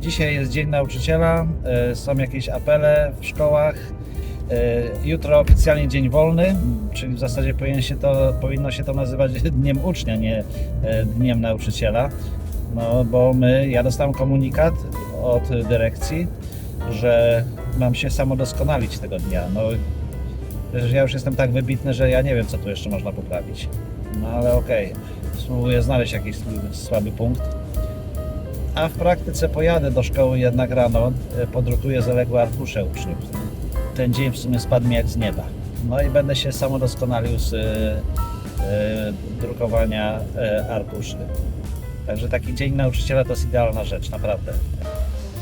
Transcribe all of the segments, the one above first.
Dzisiaj jest Dzień Nauczyciela, e, są jakieś apele w szkołach. E, Jutro oficjalnie dzień wolny, czyli w zasadzie powinien się to, powinno się to nazywać Dniem Ucznia, nie e, Dniem Nauczyciela. No bo my, ja dostałem komunikat od dyrekcji, że mam się samodoskonalić tego dnia. No, ja już jestem tak wybitny, że ja nie wiem, co tu jeszcze można poprawić. No ale okej, spróbuję znaleźć jakiś słaby punkt. A w praktyce pojadę do szkoły jednak rano, e, podrukuję zaległe arkusze uczniów. Ten dzień w sumie spadł mi jak z nieba. No i będę się samodoskonalił z e, e, drukowania arkuszy. Także taki dzień nauczyciela to jest idealna rzecz, naprawdę.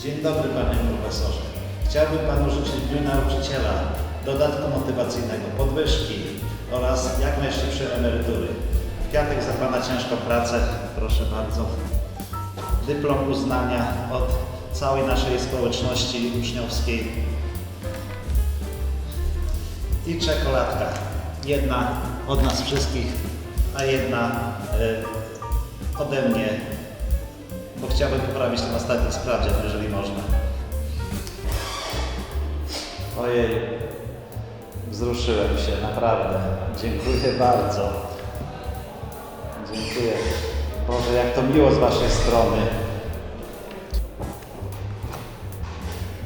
Dzień dobry panie profesorze. Chciałbym panu życzyć w Dniu Nauczyciela dodatku motywacyjnego, podwyżki oraz jak najszybszej emerytury. Kwiatek za pana ciężką pracę, proszę bardzo. Dyplom uznania od całej naszej społeczności uczniowskiej. I czekoladka. Jedna od nas wszystkich, a jedna y, ode mnie bo chciałbym poprawić ten ostatni sprawdzian, jeżeli można. Ojej, wzruszyłem się, naprawdę. Dziękuję bardzo. Boże, jak to miło z Waszej strony.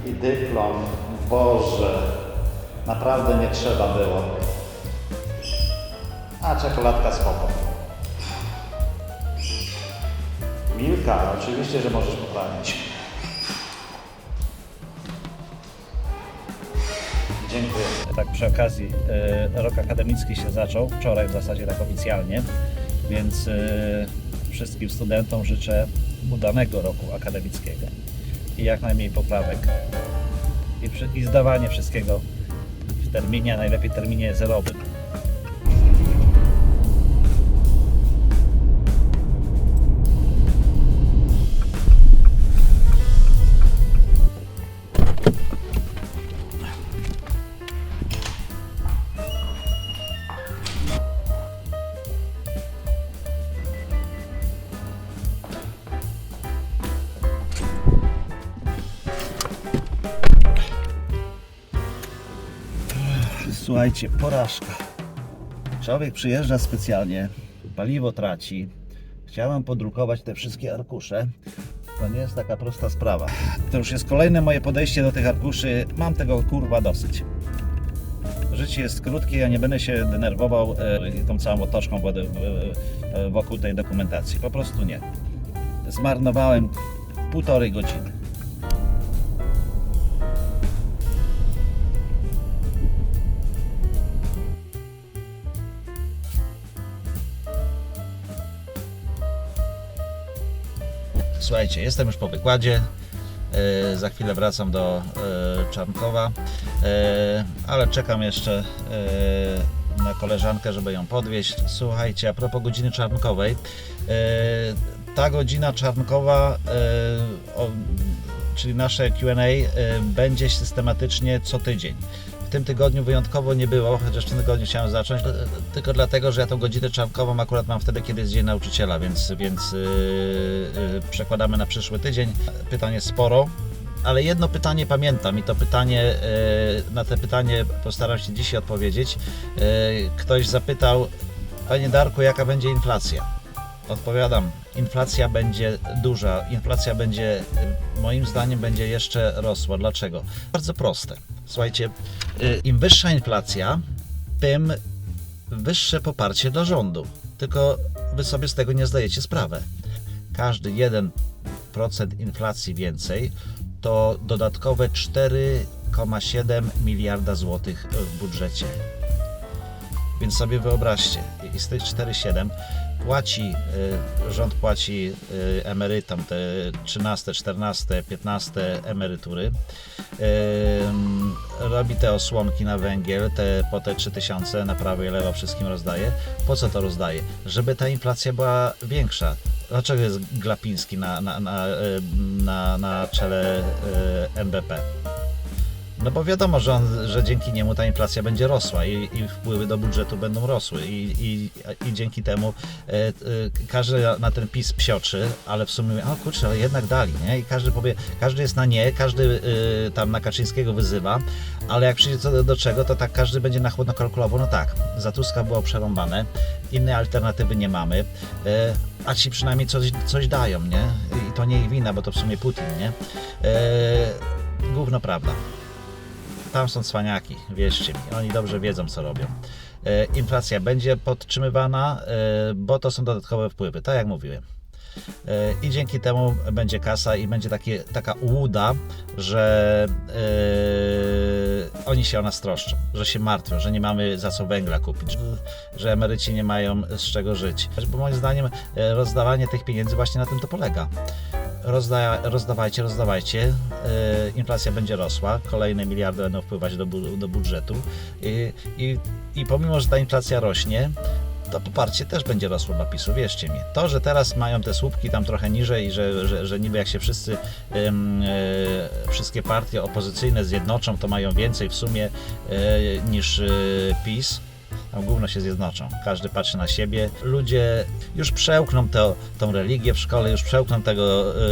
I dyplom. Boże, naprawdę nie trzeba było. A czekoladka spoko. Milka, oczywiście, że możesz poprawić. Dziękuję. Tak przy okazji, e, rok akademicki się zaczął, wczoraj w zasadzie tak oficjalnie, więc e, wszystkim studentom życzę udanego roku akademickiego i jak najmniej poprawek i, przy, i zdawanie wszystkiego w terminie, a najlepiej terminie zerowym. Słuchajcie, porażka. Człowiek przyjeżdża specjalnie, paliwo traci. Chciałem podrukować te wszystkie arkusze. To nie jest taka prosta sprawa. To już jest kolejne moje podejście do tych arkuszy. Mam tego kurwa dosyć. Życie jest krótkie, ja nie będę się denerwował e, tą całą otoczką e, e, wokół tej dokumentacji. Po prostu nie. Zmarnowałem półtorej godziny. Słuchajcie, jestem już po wykładzie. E, za chwilę wracam do e, Czarnkowa, e, ale czekam jeszcze na koleżankę, żeby ją podwieźć. Słuchajcie, a propos godziny czarnkowej. Ta godzina czarnkowa, o, czyli nasze QA, będzie systematycznie co tydzień. Tym tygodniu wyjątkowo nie było, chociaż w tym tygodniu chciałem zacząć, tylko dlatego, że ja tą godzinę czarnkową akurat mam wtedy, kiedy jest Dzień Nauczyciela, więc, więc yy, przekładamy na przyszły tydzień. Pytań jest sporo, ale jedno pytanie pamiętam i to pytanie, yy, na te pytanie postaram się dzisiaj odpowiedzieć. Yy, Ktoś zapytał, Panie Darku, jaka będzie inflacja? Odpowiadam, inflacja będzie duża, inflacja będzie, moim zdaniem, będzie jeszcze rosła. Dlaczego? Bardzo proste. Słuchajcie, y, im wyższa inflacja, tym wyższe poparcie dla rządu. Tylko wy sobie z tego nie zdajecie sprawy. Każdy 1% inflacji więcej to dodatkowe 4,7 miliarda złotych w budżecie. Więc sobie wyobraźcie, i z tych 4,7 płaci, y, rząd płaci y, emerytom te 13, 14, 15 emerytury. Ym, robi te osłonki na węgiel, te, po te 3000 na prawo i lewo wszystkim rozdaje. Po co to rozdaje? Żeby ta inflacja była większa. Dlaczego jest Glapiński na, na, na, y, na, na czele y, NBP? No bo wiadomo, że, on, że dzięki niemu ta inflacja będzie rosła i, i wpływy do budżetu będą rosły i, i, i dzięki temu e, e, każdy na ten PiS psioczy, ale w sumie mówi, o kurczę, ale jednak dali, nie? I każdy powie, każdy jest na nie, każdy e, tam na Kaczyńskiego wyzywa, ale jak przyjdzie co do, do czego, to tak każdy będzie na chłodno kalkulował, no tak, za Tuska było przerąbane, innej alternatywy nie mamy, a ci przynajmniej coś, coś dają, nie? I to nie ich wina, bo to w sumie Putin, nie? E, gówno prawda. Tam są cwaniaki, wierzcie mi. Oni dobrze wiedzą, co robią. E, inflacja będzie podtrzymywana, e, bo to są dodatkowe wpływy, tak jak mówiłem. E, I dzięki temu będzie kasa i będzie takie, taka ułuda, że e, oni się o nas troszczą, że się martwią, że nie mamy za co węgla kupić, że, emeryci nie mają z czego żyć. Bo moim zdaniem rozdawanie tych pieniędzy właśnie na tym to polega rozda, rozdawajcie, rozdawajcie. Yy, inflacja będzie rosła, kolejne miliardy będą wpływać do, do budżetu I, i, i pomimo, że ta inflacja rośnie, to poparcie też będzie rosło dla PiSu, wierzcie mi. To, że teraz mają te słupki tam trochę niżej i że, że, że niby jak się wszyscy, e, wszystkie partie opozycyjne zjednoczą, to mają więcej w sumie e, niż PiS, tam gówno się zjednoczą. Każdy patrzy na siebie. Ludzie już przełkną to, tą religię w szkole, już przełkną tego yy,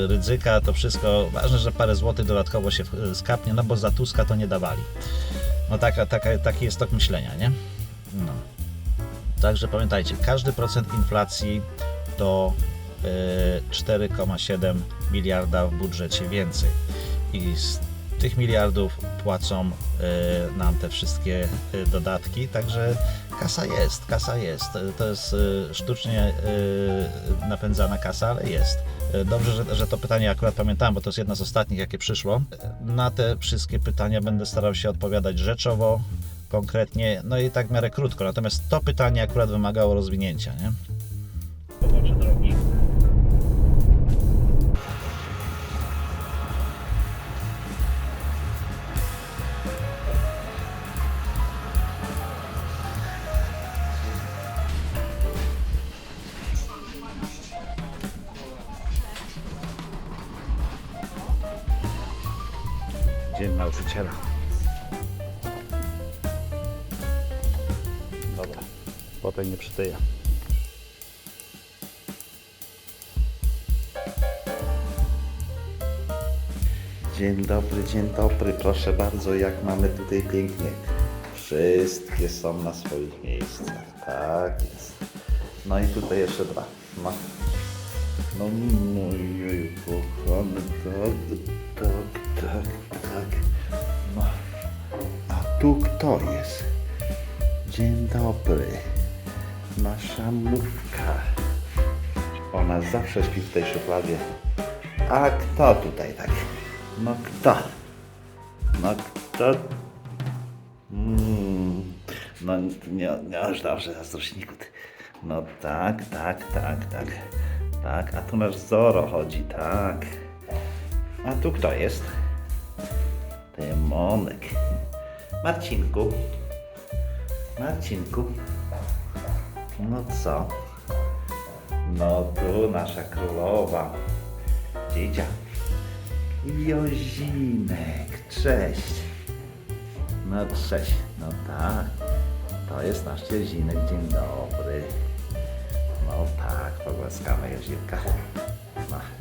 yy, ryzyka, to wszystko. Ważne, że parę złotych dodatkowo się skapnie, no bo za Tuska to nie dawali. No taka, taka, taki jest tok myślenia, nie? No. Także pamiętajcie, każdy procent inflacji to yy, 4,7 miliarda w budżecie więcej. I z tych miliardów płacą e, nam te wszystkie e, dodatki, także kasa jest, kasa jest. E, To jest sztucznie napędzana kasa, ale jest. Dobrze, że, że to pytanie akurat pamiętałem, bo to jest jedno z ostatnich, jakie przyszło. Na te wszystkie pytania będę starał się odpowiadać rzeczowo, konkretnie, no i tak w miarę krótko. Natomiast to pytanie akurat wymagało rozwinięcia, nie? Nauczyciela. Dobra, potem nie przytyję. Dzień dobry, dzień dobry, proszę bardzo, jak mamy tutaj pięknie. Wszystkie są na swoich miejscach, tak jest. No i tutaj jeszcze dwa. No, no mój kochany, tak, tak, tak, tak. Tu kto jest? Dzień dobry. Nasza mówka. Ona zawsze śpi w tej szufladzie. A kto tutaj tak? No kto? No kto? Mm, no nie, nie aż dobrze, zazdrośniku. No tak, tak, tak, tak. Tak, a tu nasz Zoro chodzi, tak. A tu kto jest? Demonek. Marcinku. Marcinku. No co? No tu nasza królowa. Dzidzia. Jozinek, cześć. No cześć, no tak. To jest nasz Jozinek, dzień dobry. No tak, pogłaskamy Jozinka. No.